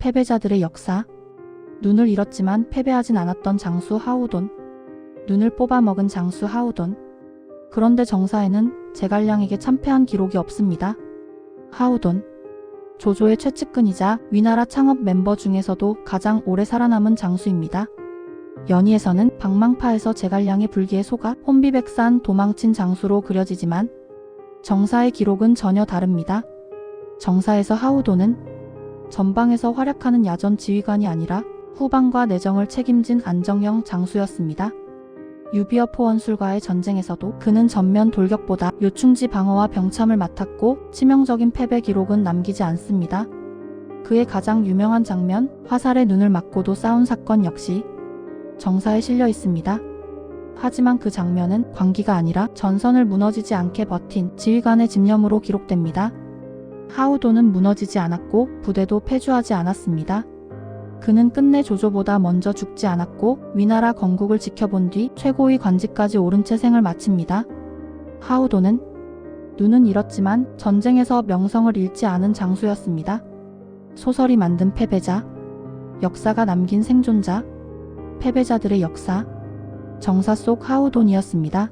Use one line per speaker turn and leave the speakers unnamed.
패배자들의 역사. 눈을 잃었지만 패배하진 않았던 장수 하우돈. 눈을 뽑아먹은 장수 하우돈. 그런데 정사에는 제갈량에게 참패한 기록이 없습니다. 하우돈. 조조의 최측근이자 위나라 창업 멤버 중에서도 가장 오래 살아남은 장수입니다. 연희에서는 방망파에서 제갈량의 불기에 속아 혼비백산 도망친 장수로 그려지지만 정사의 기록은 전혀 다릅니다. 정사에서 하우도는 전방에서 활약하는 야전 지휘관이 아니라 후방과 내정을 책임진 안정형 장수였습니다. 유비어 포원술과의 전쟁에서도 그는 전면 돌격보다 요충지 방어와 병참을 맡았고 치명적인 패배 기록은 남기지 않습니다. 그의 가장 유명한 장면, 화살에 눈을 맞고도 싸운 사건 역시 정사에 실려 있습니다. 하지만 그 장면은 광기가 아니라 전선을 무너지지 않게 버틴 지휘관의 집념으로 기록됩니다. 하우도는 무너지지 않았고 부대도 패주하지 않았습니다. 그는 끝내 조조보다 먼저 죽지 않았고 위나라 건국을 지켜본 뒤 최고위 관직까지 오른 채 생을 마칩니다. 하우도는 눈은 잃었지만 전쟁에서 명성을 잃지 않은 장수였습니다. 소설이 만든 패배자, 역사가 남긴 생존자, 패배자들의 역사, 정사 속 하우돈이었습니다.